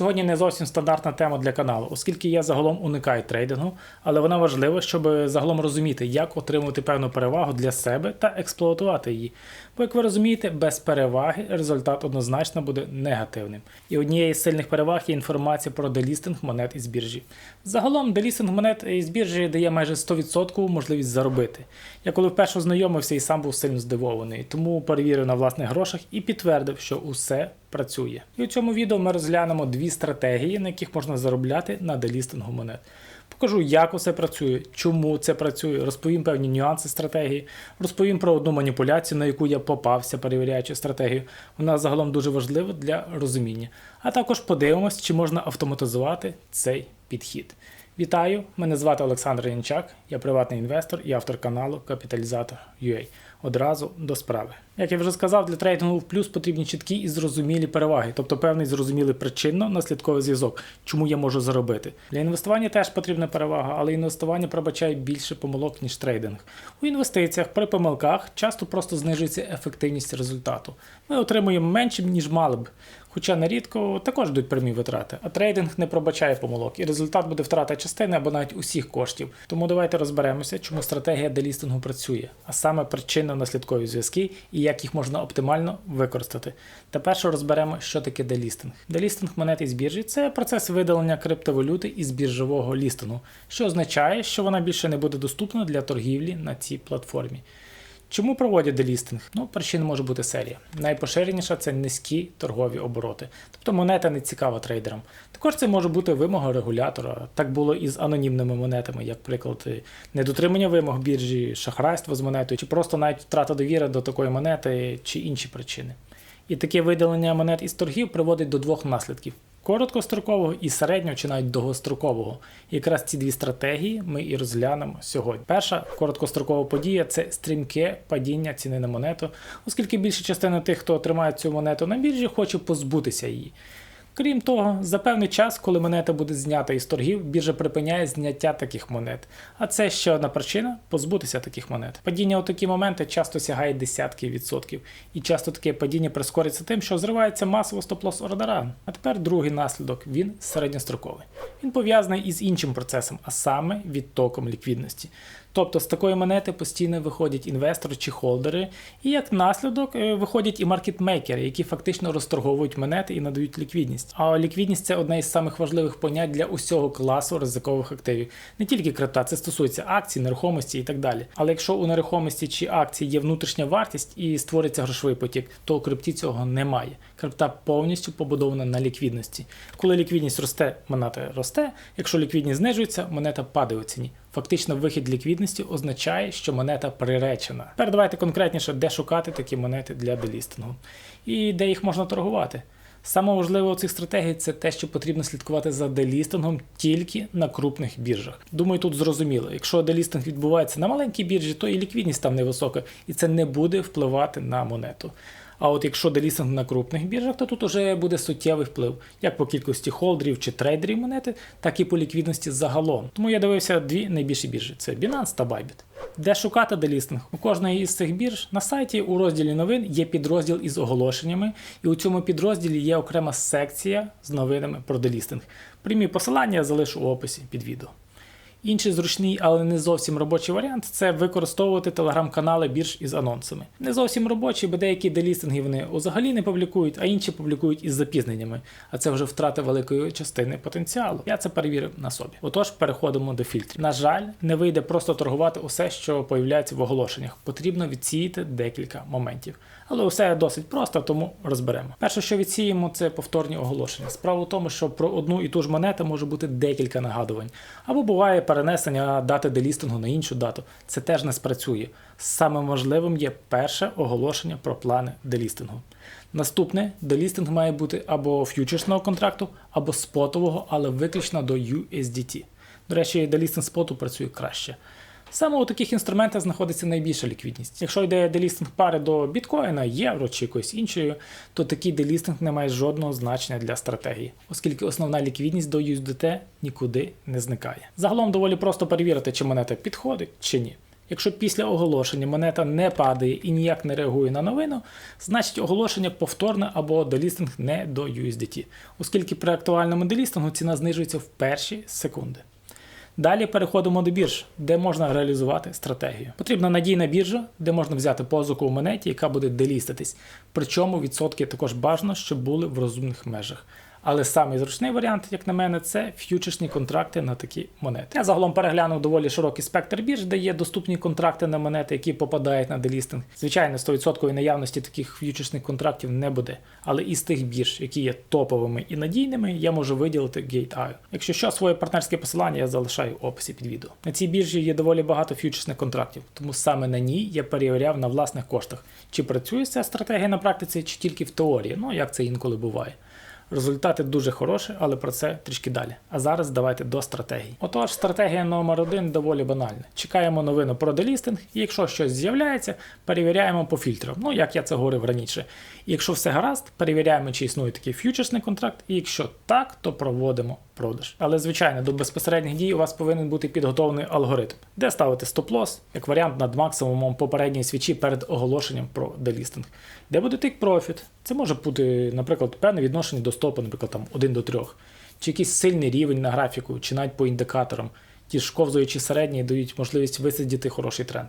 Сьогодні не зовсім стандартна тема для каналу, оскільки я загалом уникаю трейдингу, але вона важлива, щоб загалом розуміти, як отримувати певну перевагу для себе та експлуатувати її. Бо, як ви розумієте, без переваги результат однозначно буде негативним. І однією з сильних переваг є інформація про делістинг монет із біржі. Загалом делістинг монет із біржі дає майже 100% можливість заробити. Я коли вперше ознайомився і сам був сильно здивований, тому перевірив на власних грошах і підтвердив, що усе працює. І у цьому відео ми розглянемо дві стратегії, на яких можна заробляти на делістингу монет. Покажу, як усе працює, чому це працює, розповім певні нюанси стратегії, розповім про одну маніпуляцію, на яку я попався, перевіряючи стратегію. Вона загалом дуже важлива для розуміння. А також подивимось, чи можна автоматизувати цей підхід. Вітаю! Мене звати Олександр Янчак, я приватний інвестор і автор каналу Капіталізатор.ua. Одразу до справи. Як я вже сказав, для трейдингу в плюс потрібні чіткі і зрозумілі переваги, тобто певний зрозумілий причинно-наслідковий зв'язок, чому я можу заробити. Для інвестування теж потрібна перевага, але інвестування пробачає більше помилок, ніж трейдинг. У інвестиціях при помилках часто просто знижується ефективність результату. Ми отримуємо менше, ніж мали б. Хоча нерідко також йдуть прямі витрати, а трейдинг не пробачає помилок, і результат буде втрата частини або навіть усіх коштів. Тому давайте розберемося, чому стратегія делістингу працює, а саме причинно-наслідкові зв'язки і як їх можна оптимально використати. Та перше розберемо, що таке делістинг. Делістинг монет із біржі це процес видалення криптовалюти із біржового лістингу, що означає, що вона більше не буде доступна для торгівлі на цій платформі. Чому проводять делістинг? Ну, причин може бути серія. Найпоширеніша це низькі торгові обороти. Тобто монета не цікава трейдерам. Також це може бути вимога регулятора. Так було і з анонімними монетами, як приклад, недотримання вимог біржі, шахрайство з монетою, чи просто навіть втрата довіри до такої монети, чи інші причини. І таке видалення монет із торгів приводить до двох наслідків. Короткострокового і середнього чи навіть довгострокового. Якраз ці дві стратегії ми і розглянемо сьогодні. Перша короткострокова подія це стрімке падіння ціни на монету, оскільки більша частина тих, хто тримає цю монету на біржі, хоче позбутися її. Крім того, за певний час, коли монета буде знята із торгів, біржа припиняє зняття таких монет. А це ще одна причина позбутися таких монет. Падіння у такі моменти часто сягає десятки відсотків, і часто таке падіння прискорюється тим, що зривається масово стоп-лос ордера. А тепер другий наслідок він середньостроковий. Він пов'язаний із іншим процесом, а саме відтоком ліквідності. Тобто з такої монети постійно виходять інвестори чи холдери, і як наслідок е, виходять і маркетмейкери, які фактично розторговують монети і надають ліквідність. А ліквідність це одне із самих важливих понять для усього класу ризикових активів. Не тільки крипта, це стосується акцій, нерухомості і так далі. Але якщо у нерухомості чи акції є внутрішня вартість і створиться грошовий потік, то у крипті цього немає. Крипта повністю побудована на ліквідності. Коли ліквідність росте, монета росте. Якщо ліквідність знижується, монета падає у ціні. Фактично, вихід ліквідності означає, що монета приречена. Тепер давайте конкретніше, де шукати такі монети для делістингу і де їх можна торгувати. Саме важливе у цих стратегій це те, що потрібно слідкувати за делістингом тільки на крупних біржах. Думаю, тут зрозуміло. Якщо делістинг відбувається на маленькій біржі, то і ліквідність там невисока, і це не буде впливати на монету. А от якщо делістинг на крупних біржах, то тут уже буде суттєвий вплив, як по кількості холдерів чи трейдерів монети, так і по ліквідності загалом. Тому я дивився дві найбільші біржі: це Binance та Bybit. Де шукати делістинг? У кожної із цих бірж на сайті у розділі новин є підрозділ із оголошеннями, і у цьому підрозділі є окрема секція з новинами про делістинг. Прямі посилання я залишу у описі під відео. Інший зручний, але не зовсім робочий варіант це використовувати телеграм-канали бірж із анонсами. Не зовсім робочі, бо деякі делістинги вони взагалі не публікують, а інші публікують із запізненнями. А це вже втрата великої частини потенціалу. Я це перевірив на собі. Отож, переходимо до фільтрів. На жаль, не вийде просто торгувати усе, що появляється в оголошеннях. Потрібно відсіяти декілька моментів. Але усе досить просто, тому розберемо. Перше, що відсіємо, це повторні оголошення. Справа в тому, що про одну і ту ж монету може бути декілька нагадувань. Або буває перенесення дати делістингу на іншу дату. Це теж не спрацює. Самим важливим є перше оголошення про плани делістингу. Наступне делістинг має бути або ф'ючерсного контракту, або спотового, але виключно до USDT. До речі, делістинг споту працює краще. Саме у таких інструментах знаходиться найбільша ліквідність. Якщо йде делістинг пари до біткоїна, євро чи якоїсь іншої, то такий делістинг не має жодного значення для стратегії, оскільки основна ліквідність до USDT нікуди не зникає. Загалом доволі просто перевірити, чи монета підходить чи ні. Якщо після оголошення монета не падає і ніяк не реагує на новину, значить оголошення повторне або делістинг не до USDT, оскільки при актуальному делістингу ціна знижується в перші секунди. Далі переходимо до бірж, де можна реалізувати стратегію. Потрібна надійна біржа, де можна взяти позику у монеті, яка буде деліститись. Причому відсотки також бажано, щоб були в розумних межах. Але самий зручний варіант, як на мене, це ф'ючерсні контракти на такі монети. Я загалом переглянув доволі широкий спектр бірж, де є доступні контракти на монети, які попадають на делістинг. Звичайно, 100% наявності таких ф'ючерсних контрактів не буде. Але із тих бірж, які є топовими і надійними, я можу виділити GateIO. Якщо що, своє партнерське посилання я залишаю в описі під відео. На цій біржі є доволі багато ф'ючерсних контрактів, тому саме на ній я перевіряв на власних коштах, чи працює ця стратегія на практиці, чи тільки в теорії, ну як це інколи буває. Результати дуже хороші, але про це трішки далі. А зараз давайте до стратегії. Отож, стратегія номер один доволі банальна. Чекаємо новину про делістинг, і якщо щось з'являється, перевіряємо по фільтрам. Ну, як я це говорив раніше. І якщо все гаразд, перевіряємо, чи існує такий ф'ючерсний контракт, і якщо так, то проводимо продаж. Але, звичайно, до безпосередніх дій у вас повинен бути підготовлений алгоритм, де ставити стоп-лосс, як варіант над максимумом попередньої свічі перед оголошенням про делістинг. Де буде тик профіт? Це може бути, наприклад, певне відношення до стопу, наприклад, там 1 до 3, чи якийсь сильний рівень на графіку, чи навіть по індикаторам. Ті ж ковзуючі середні дають можливість висидіти хороший тренд.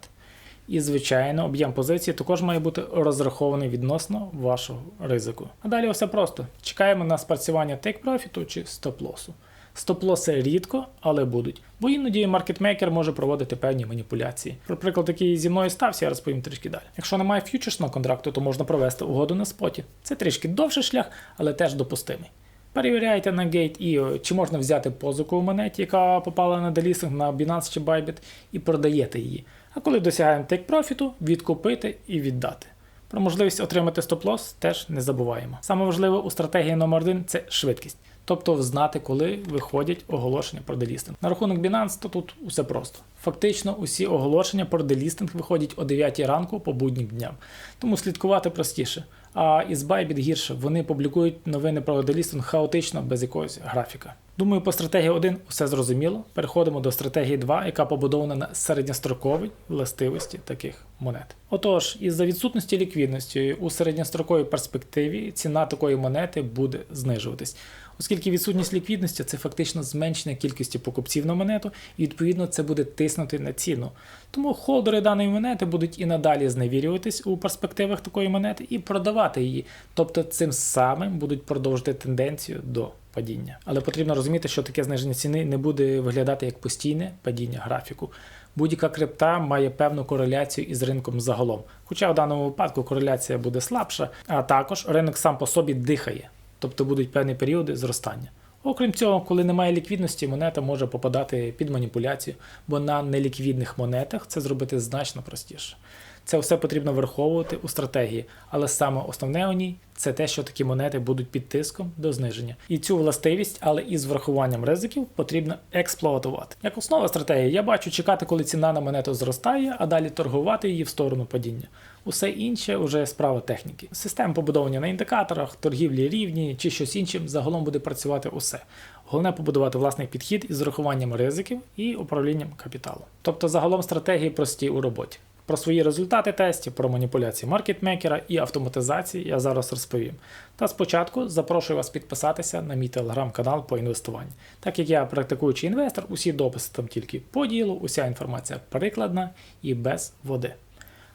І, звичайно, об'єм позиції також має бути розрахований відносно вашого ризику. А далі все просто. Чекаємо на спрацювання тейк-профіту чи стоп-лосу. Стоп-лоси рідко, але будуть, бо іноді маркетмейкер може проводити певні маніпуляції. Про приклад, який зі мною стався, я розповім трішки далі. Якщо немає ф'ючерсного контракту, то можна провести угоду на споті. Це трішки довший шлях, але теж допустимий. Перевіряйте на Gate.io, чи можна взяти позику у монеті, яка попала на делістинг на Binance чи Bybit, і продаєте її. А коли досягаємо тейк профіту, відкупити і віддати. Про можливість отримати стоп-лосс теж не забуваємо. Саме важливе у стратегії номер 1 це швидкість. Тобто знати, коли виходять оголошення про делістинг. На рахунок Binance, то тут усе просто. Фактично, усі оголошення про делістинг виходять о 9 ранку по буднім дням. Тому слідкувати простіше. А із Bybit гірше вони публікують новини про делістинг хаотично, без якогось графіка. Думаю, по стратегії 1 все зрозуміло. Переходимо до стратегії 2, яка побудована на середньостроковій властивості таких монет. Отож, із-за відсутності ліквідності у середньостроковій перспективі ціна такої монети буде знижуватись. Оскільки відсутність ліквідності це фактично зменшення кількості покупців на монету, і відповідно це буде тиснути на ціну. Тому холдери даної монети будуть і надалі зневірюватись у перспективах такої монети і продавати її. Тобто цим самим будуть продовжити тенденцію до падіння. Але потрібно розуміти, що таке зниження ціни не буде виглядати як постійне падіння графіку. Будь-яка крипта має певну кореляцію із ринком загалом. Хоча в даному випадку кореляція буде слабша, а також ринок сам по собі дихає, тобто будуть певні періоди зростання. Окрім цього, коли немає ліквідності, монета може попадати під маніпуляцію, бо на неліквідних монетах це зробити значно простіше. Це все потрібно враховувати у стратегії, але саме основне у ній це те, що такі монети будуть під тиском до зниження. І цю властивість, але із врахуванням ризиків, потрібно експлуатувати. Як основа стратегії, я бачу чекати, коли ціна на монету зростає, а далі торгувати її в сторону падіння. Усе інше вже справа техніки. Система побудовані на індикаторах, торгівлі рівні чи щось іншим загалом буде працювати усе. Головне побудувати власний підхід із врахуванням ризиків і управлінням капіталу. Тобто загалом стратегії прості у роботі. Про свої результати тестів, про маніпуляції маркетмейкера і автоматизації я зараз розповім. Та спочатку запрошую вас підписатися на мій телеграм-канал по інвестуванню. Так як я практикуючий інвестор, усі дописи там тільки по ділу, уся інформація прикладна і без води.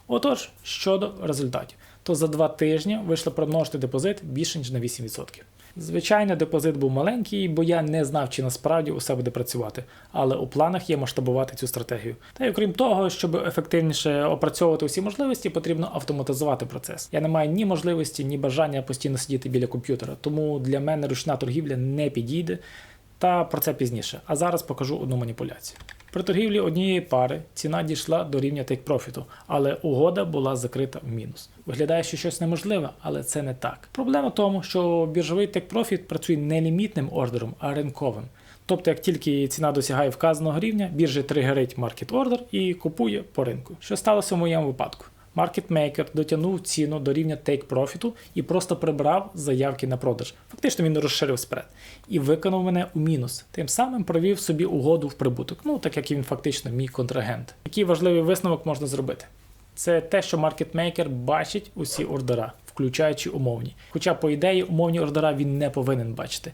Отож, щодо результатів, то за два тижні вийшло примножити депозит більше ніж на 8%. Звичайно, депозит був маленький, бо я не знав, чи насправді усе буде працювати, але у планах є масштабувати цю стратегію. Та й окрім того, щоб ефективніше опрацьовувати усі можливості, потрібно автоматизувати процес. Я не маю ні можливості, ні бажання постійно сидіти біля комп'ютера, тому для мене ручна торгівля не підійде. Та про це пізніше. А зараз покажу одну маніпуляцію. При торгівлі однієї пари ціна дійшла до рівня тейк-профіту, але угода була закрита в мінус. Виглядає, що щось неможливе, але це не так. Проблема в тому, що біржовий тейк-профіт працює не лімітним ордером, а ринковим. Тобто, як тільки ціна досягає вказаного рівня, біржа тригерить маркет ордер і купує по ринку. Що сталося в моєму випадку? Маркетмейкер дотягнув ціну до рівня take профіту і просто прибрав заявки на продаж. Фактично він розширив спред і виконав мене у мінус. Тим самим провів собі угоду в прибуток. Ну так як він фактично мій контрагент. Який важливий висновок можна зробити? Це те, що маркетмейкер бачить усі ордера, включаючи умовні. Хоча, по ідеї, умовні ордера він не повинен бачити.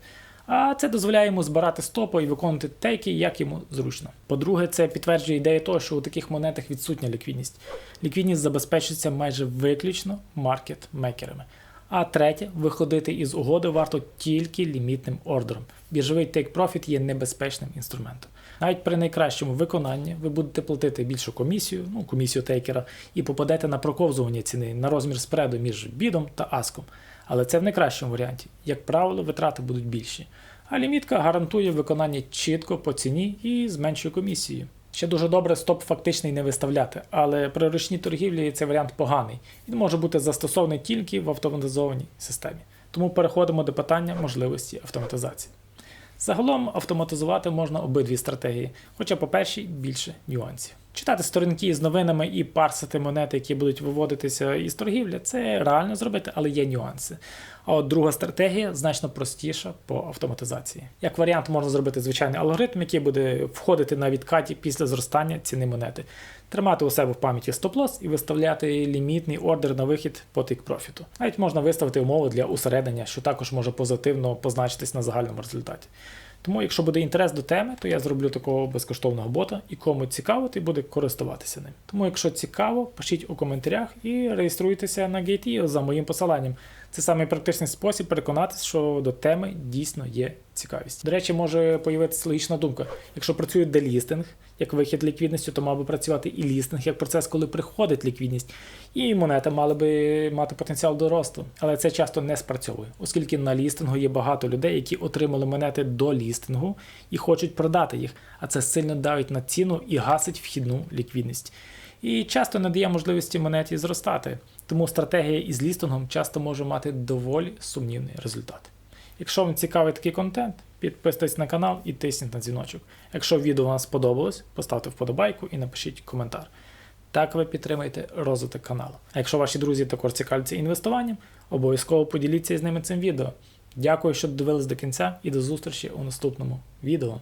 А це дозволяє йому збирати стопи і виконувати тейки, як йому зручно. По-друге, це підтверджує ідею того, що у таких монетах відсутня ліквідність. Ліквідність забезпечується майже виключно маркетмейкерами. А третє, виходити із угоди варто тільки лімітним ордером. Біржовий тейк-профіт є небезпечним інструментом. Навіть при найкращому виконанні ви будете платити більшу комісію, ну комісію тейкера, і попадете на проковзування ціни на розмір спреду між бідом та аском. Але це в найкращому варіанті. Як правило, витрати будуть більші. А лімітка гарантує виконання чітко по ціні і з меншою комісією. Ще дуже добре стоп фактичний не виставляти, але при ручній торгівлі цей варіант поганий. Він може бути застосований тільки в автоматизованій системі. Тому переходимо до питання можливості автоматизації. Загалом автоматизувати можна обидві стратегії, хоча по першій більше нюансів. Читати сторінки з новинами і парсити монети, які будуть виводитися із торгівлі, це реально зробити, але є нюанси. А от друга стратегія значно простіша по автоматизації. Як варіант, можна зробити звичайний алгоритм, який буде входити на відкаті після зростання ціни монети, тримати у себе в пам'яті стоп-лосс і виставляти лімітний ордер на вихід по тик профіту. Навіть можна виставити умови для усереднення, що також може позитивно позначитись на загальному результаті. Тому, якщо буде інтерес до теми, то я зроблю такого безкоштовного бота, і кому цікаво, той буде користуватися ним. Тому, якщо цікаво, пишіть у коментарях і реєструйтеся на GateIO за моїм посиланням. Це самий практичний спосіб переконатися, що до теми дійсно є цікавість. До речі, може появитися логічна думка. Якщо працює делістинг як вихід ліквідності, то мав би працювати і лістинг як процес, коли приходить ліквідність. І монета мали би мати потенціал до росту. Але це часто не спрацьовує, оскільки на лістингу є багато людей, які отримали монети до лістингу і хочуть продати їх, а це сильно давить на ціну і гасить вхідну ліквідність. І часто не дає можливості монеті зростати. Тому стратегія із лістингом часто може мати доволі сумнівний результат. Якщо вам цікавий такий контент, підписуйтесь на канал і тисніть на дзвіночок. Якщо відео вам сподобалось, поставте вподобайку і напишіть коментар. Так ви підтримаєте розвиток каналу. А якщо ваші друзі також цікавляться інвестуванням, обов'язково поділіться з ними цим відео. Дякую, що додивились до кінця і до зустрічі у наступному відео.